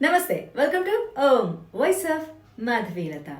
నమస్తే welcome to Om voice of Madhavilatha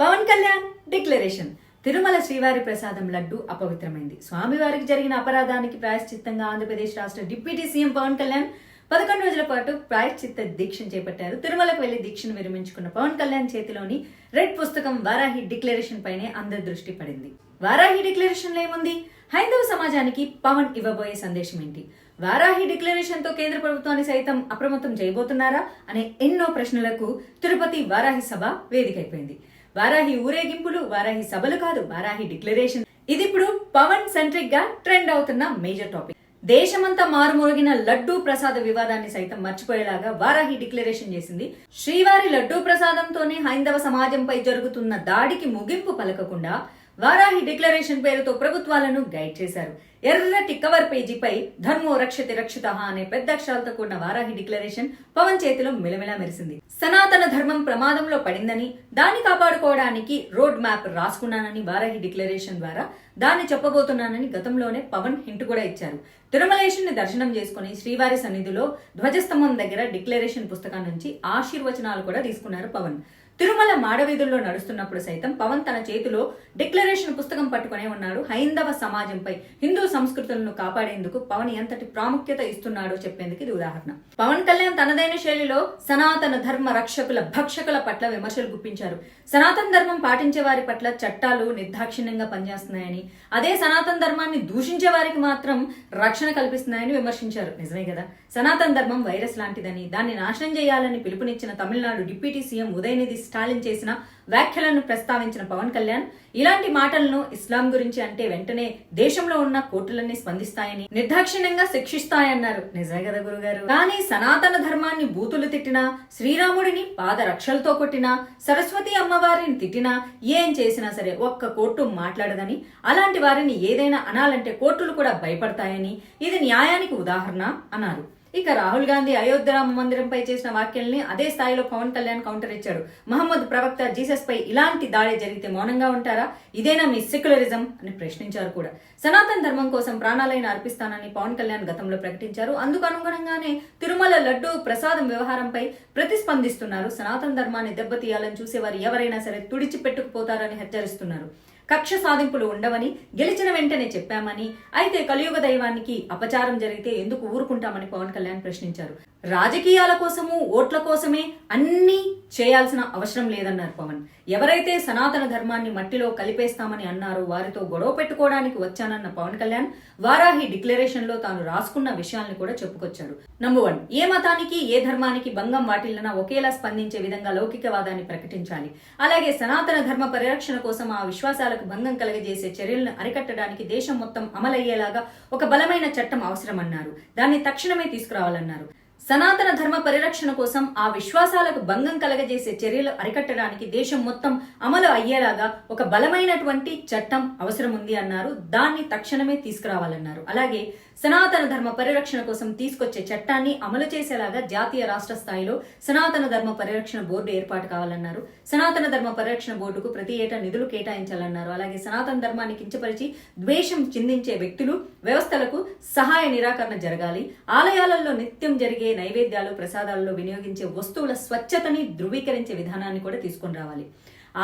Pawan Kalyan declaration. Tirumala శ్రీవారి ప్రసాదం లడ్డు అపవిత్రమైంది. స్వామివారికి జరిగిన అపరాధానికి ప్రాయశ్చిత్తంగా ఆంధ్రప్రదేశ్ రాష్ట్ర డిప్యూటీ సీఎం పవన్ కళ్యాణ్ పదకొండు రోజుల పాటు ప్రాయశ్చిత్త దీక్షను చేపట్టారు. తిరుమలకు వెళ్ళి దీక్షను విరమించుకున్న పవన్ కళ్యాణ్ చేతిలోని రెడ్ పుస్తకం వారాహి డిక్లరేషన్ పైనే అందరి దృష్టి పడింది. వారాహి డిక్లరేషన్ ఏముంది? హైందవ సమాజానికి పవన్ ఇవ్వబోయే సందేశం ఏంటి? వారాహి డిక్లరేషన్తో కేంద్ర ప్రభుత్వాన్ని సైతం అప్రమత్తం చేయబోతున్నారా అనే ఎన్నో ప్రశ్నలకు తిరుపతి వారాహి సభ వేదికైపోయింది. వారాహి ఊరేగింపులు వారాహి సభలు కాదు వారాహి డిక్లరేషన్. ఇది ఇప్పుడు పవన్ సెంట్రిక్గా ట్రెండ్ అవుతున్న మేజర్ టాపిక్. దేశమంతా మారుమోగిన లడ్డూ ప్రసాద వివాదాన్ని సైతం మర్చిపోయేలాగా వారాహి డిక్లరేషన్ చేసింది. శ్రీవారి లడ్డూ ప్రసాదంతోనే హైందవ సమాజంపై జరుగుతున్న దాడికి ముగింపు పలకకుండా వారాహి డిక్లరేషన్ పేరుతో ప్రభుత్వాలను గైడ్ చేశారు. ఎర్రటి కవర్ పేజీపై ధర్మో రక్షతి రక్షిత అనే పెద్ద అక్షరాలతో కూడిన వారాహి డిక్లరేషన్ పవన్ చేతిలో మిలమిలా మెరిసింది. సనాతన ధర్మం ప్రమాదంలో పడిందని దాన్ని కాపాడుకోవడానికి రోడ్ మ్యాప్ రాసుకున్నానని వారాహి డిక్లరేషన్ ద్వారా దాన్ని చెప్పబోతున్నానని గతంలోనే పవన్ హింట్ కూడా ఇచ్చారు. తిరుమలేశుని దర్శనం చేసుకుని శ్రీవారి సన్నిధిలో ధ్వజస్తంభం దగ్గర డిక్లరేషన్ పుస్తకం నుంచి ఆశీర్వచనాలు కూడా తీసుకున్నారు పవన్. తిరుమల మాడవీధుల్లో నడుస్తున్నప్పుడు సైతం పవన్ తన చేతిలో డిక్లరేషన్ పుస్తకం పట్టుకునే ఉన్నాడు. హైందవ సమాజంపై హిందూ సంస్కృతులను కాపాడేందుకు పవన్ ఎంతటి ప్రాముఖ్యత ఇస్తున్నాడో చెప్పేందుకు ఇది ఉదాహరణ. పవన్ కళ్యాణ్ తనదైన శైలిలో సనాతన ధర్మ రక్షకుల భక్షకుల పట్ల విమర్శలు గుప్పించారు. సనాతన ధర్మం పాటించే వారి పట్ల చట్టాలు నిర్దాక్షిణ్యంగా పనిచేస్తున్నాయని అదే సనాతన ధర్మాన్ని దూషించే వారికి మాత్రం రక్షణ కల్పిస్తున్నాయని విమర్శించారు. నిజమే కదా? సనాతన ధర్మం వైరస్ లాంటిదని దాన్ని నాశనం చేయాలని పిలుపునిచ్చిన తమిళనాడు డిప్యూటీ సీఎం ఉదయనిధి స్టాలిన్ చేసిన వ్యాఖ్యలను ప్రస్తావించిన పవన్ కళ్యాణ్ ఇలాంటి మాటలను ఇస్లాం గురించి అంటే వెంటనే దేశంలో ఉన్న కోర్టులన్నీ స్పందిస్తాయని నిర్దాక్షిణ్యంగా శిక్షిస్తాయన్నారు. నిజమే కదా గురుగారు? కానీ సనాతన ధర్మాన్ని బూతులు తిట్టినా శ్రీరాముడిని పాద రక్షలతో కొట్టినా సరస్వతి అమ్మవారిని తిట్టినా ఏం చేసినా సరే ఒక్క కోర్టు మాట్లాడదని అలాంటి వారిని ఏదైనా అనాలంటే కోర్టులు కూడా భయపడతాయని ఇది న్యాయానికి ఉదాహరణ అన్నారు. ఇక రాహుల్ గాంధీ అయోధ్య రామ మందిరంపై చేసిన వ్యాఖ్యల్ని అదే స్థాయిలో పవన్ కళ్యాణ్ కౌంటర్ ఇచ్చాడు. మహమ్మద్ ప్రవక్త జీసస్ పై ఇలాంటి దాడి జరిగితే మౌనంగా ఉంటారా? ఇదేనా మీ సెక్యులరిజం అని ప్రశ్నించారు కూడా. సనాతన ధర్మం కోసం ప్రాణాలైన అర్పిస్తానని పవన్ కళ్యాణ్ గతంలో ప్రకటించారు. అందుకు అనుగుణంగానే తిరుమల లడ్డు ప్రసాదం వ్యవహారంపై ప్రతిస్పందిస్తున్నారు. సనాతన ధర్మాన్ని దెబ్బతీయాలని చూసేవారు ఎవరైనా సరే తుడిచిపెట్టుకుపోతారని హెచ్చరిస్తున్నారు. కక్ష సాధింపులు ఉండవని గెలిచిన వెంటనే చెప్పామని అయితే కలియుగ దైవానికి అపచారం జరిగితే ఎందుకు ఊరుకుంటామని పవన్ కళ్యాణ్ ప్రశ్నించారు. రాజకీయాల కోసము ఓట్ల కోసమే అన్నీ చేయాల్సిన అవసరం లేదన్నారు పవన్. ఎవరైతే సనాతన ధర్మాన్ని మట్టిలో కలిపేస్తామని అన్నారో వారితో గొడవ పెట్టుకోవడానికి వచ్చానన్న పవన్ కళ్యాణ్ వారాహి డిక్లరేషన్లో తాను రాసుకున్న విషయాల్ని కూడా చెప్పుకొచ్చాడు నంబర్ వన్ ఏ మతానికి ఏ ధర్మానికి భంగం వాటిల్లనా ఒకేలా స్పందించే విధంగా లౌకికవాదాన్ని ప్రకటించాలి. అలాగే సనాతన ధర్మ పరిరక్షణ కోసం ఆ విశ్వాసాలకు భంగం కలగజేసే చర్యలను అరికట్టడానికి దేశం మొత్తం అమలయ్యేలాగా ఒక బలమైన చట్టం అవసరమన్నారు. దాన్ని తక్షణమే తీసుకురావాలన్నారు. సనాతన ధర్మ పరిరక్షణ కోసం ఆ విశ్వాసాలకు భంగం కలగజేసే చర్యలు అరికట్టడానికి దేశం మొత్తం అమలు అయ్యేలాగా ఒక బలమైనటువంటి చట్టం అవసరం ఉంది అన్నారు. దాన్ని తక్షణమే తీసుకురావాలన్నారు. అలాగే సనాతన ధర్మ పరిరక్షణ కోసం తీసుకొచ్చే చట్టాన్ని అమలు చేసేలాగా జాతీయ రాష్ట్ర స్థాయిలో సనాతన ధర్మ పరిరక్షణ బోర్డు ఏర్పాటు కావాలన్నారు. సనాతన ధర్మ పరిరక్షణ బోర్డుకు ప్రతి ఏటా నిధులు కేటాయించాలన్నారు. అలాగే సనాతన ధర్మాన్ని కించపరిచి ద్వేషం చిందించే వ్యక్తులు వ్యవస్థలకు సహాయ నిరాకరణ జరగాలి. ఆలయాలలో నిత్యం జరిగే నైవేద్యాలు ప్రసాదాలలో వినియోగించే వస్తువుల స్వచ్ఛతని ధృవీకరించే విధానాన్ని కూడా తీసుకొని రావాలి.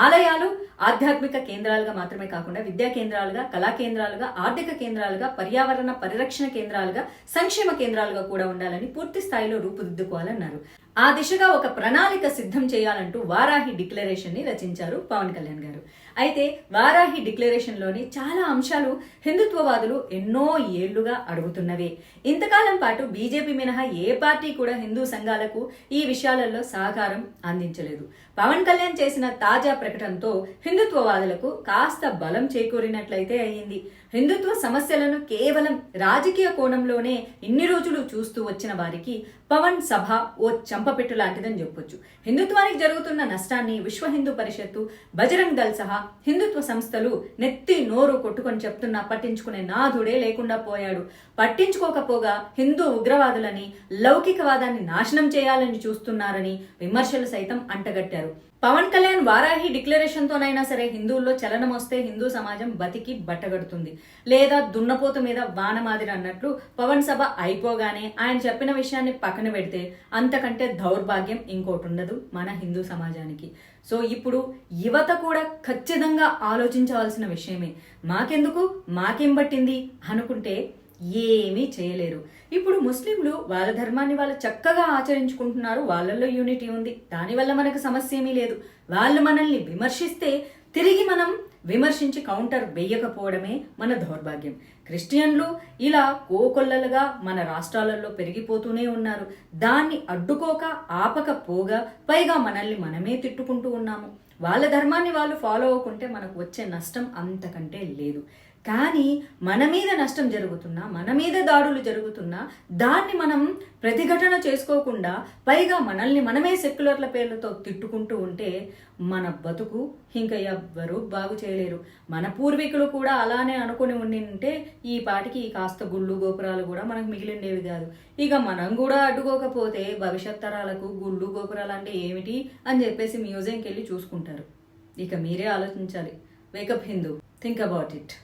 ఆలయాలు ఆధ్యాత్మిక కేంద్రాలుగా మాత్రమే కాకుండా విద్యా కేంద్రాలుగా కళా కేంద్రాలుగా ఆర్థిక కేంద్రాలుగా పర్యావరణ పరిరక్షణ కేంద్రాలుగా సంక్షేమ కేంద్రాలుగా కూడా ఉండాలని పూర్తి స్థాయిలో రూపుదిద్దుకోవాలన్నారు. ఆ దిశగా ఒక ప్రణాళిక సిద్ధం చేయాలంటూ వారాహి డిక్లరేషన్ని రచించారు పవన్ కళ్యాణ్ గారు. అయితే వారాహి డిక్లరేషన్లోని చాలా అంశాలు హిందుత్వవాదులు ఎన్నో ఏళ్ళుగా అడుగుతున్నవే. ఇంతకాలం పాటు బీజేపీ మినహా ఏ పార్టీ కూడా హిందూ సంఘాలకు ఈ విషయాలలో సహకారం అందించలేదు. పవన్ కళ్యాణ్ చేసిన తాజా ప్రకటనతో హిందుత్వవాదులకు కాస్త బలం చేకూరినట్లయితే అయింది హిందుత్వ సమస్యలను కేవలం రాజకీయ కోణంలోనే ఇన్ని రోజులు చూస్తూ వచ్చిన వారికి పవన్ సభ ఓ చంపపెట్టు లాంటిదని చెప్పొచ్చు. హిందుత్వానికి జరుగుతున్న నష్టాన్ని విశ్వ హిందూ పరిషత్తు బజరంగ్ దళ్ సహా హిందుత్వ సంస్థలు నెత్తి నోరు కొట్టుకొని చెప్తున్నా పట్టించుకునే నాథుడే లేకుండా పోయాడు. పట్టించుకోకపోగా హిందూ ఉగ్రవాదులని లౌకికవాదాన్ని నాశనం చేయాలని చూస్తున్నారని విమర్శలు సైతం అంటగట్టారు. పవన్ కళ్యాణ్ వారాహి డిక్లరేషన్తోనైనా సరే హిందువుల్లో చలనం వస్తే హిందూ సమాజం బతికి బట్టగడుతుంది. లేదా దున్నపోతు మీద వానమాదిరి అన్నట్లు పవన్ సభ అయిపోగానే ఆయన చెప్పిన విషయాన్ని పక్కన పెడితే అంతకంటే దౌర్భాగ్యం ఇంకోటి ఉండదు మన హిందూ సమాజానికి. సో ఇప్పుడు యువత కూడా ఖచ్చితంగా ఆలోచించవలసిన విషయమే. మాకెందుకు? మాకేం పట్టింది? అనుకుంటే ఏమీ చేయలేరు. ఇప్పుడు ముస్లింలు వాళ్ళ ధర్మాన్ని వాళ్ళు చక్కగా ఆచరించుకుంటున్నారు. వాళ్ళల్లో యూనిటీ ఉంది. దానివల్ల మనకు సమస్య ఏమీ లేదు. వాళ్ళు మనల్ని విమర్శిస్తే తిరిగి మనం విమర్శించి కౌంటర్ వేయకపోవడమే మన దౌర్భాగ్యం. క్రిస్టియన్లు ఇలా కోకొల్లలుగా మన రాష్ట్రాలలో పెరిగిపోతూనే ఉన్నారు. దాన్ని అడ్డుకోక ఆపకపోగా పైగా మనల్ని మనమే తిట్టుకుంటూ ఉన్నాము. వాళ్ళ ధర్మాన్ని వాళ్ళు ఫాలో అవ్వకుంటే మనకు వచ్చే నష్టం అంతకంటే లేదు. కానీ మన మీద నష్టం జరుగుతున్నా మన మీద దాడులు జరుగుతున్నా దాన్ని మనం ప్రతిఘటన చేసుకోకుండా పైగా మనల్ని మనమే సెక్యులర్ల పేర్లతో తిట్టుకుంటూ ఉంటే మన బతుకు ఇంకా ఎవ్వరూ బాగు చేయలేరు. మన పూర్వీకులు కూడా అలానే అనుకుని ఉండి ఉంటే ఈ పాటికి కాస్త గుళ్ళు గోపురాలు కూడా మనకు మిగిలిండేవి కాదు. ఇక మనం కూడా అడ్డుకోకపోతే భవిష్యత్ తరాలకు గుళ్ళు గోపురాలు అంటే ఏమిటి అని చెప్పేసి మ్యూజియంకి వెళ్ళి చూసుకుంటారు. ఇక మీరే ఆలోచించాలి. Wake up Hindu think about it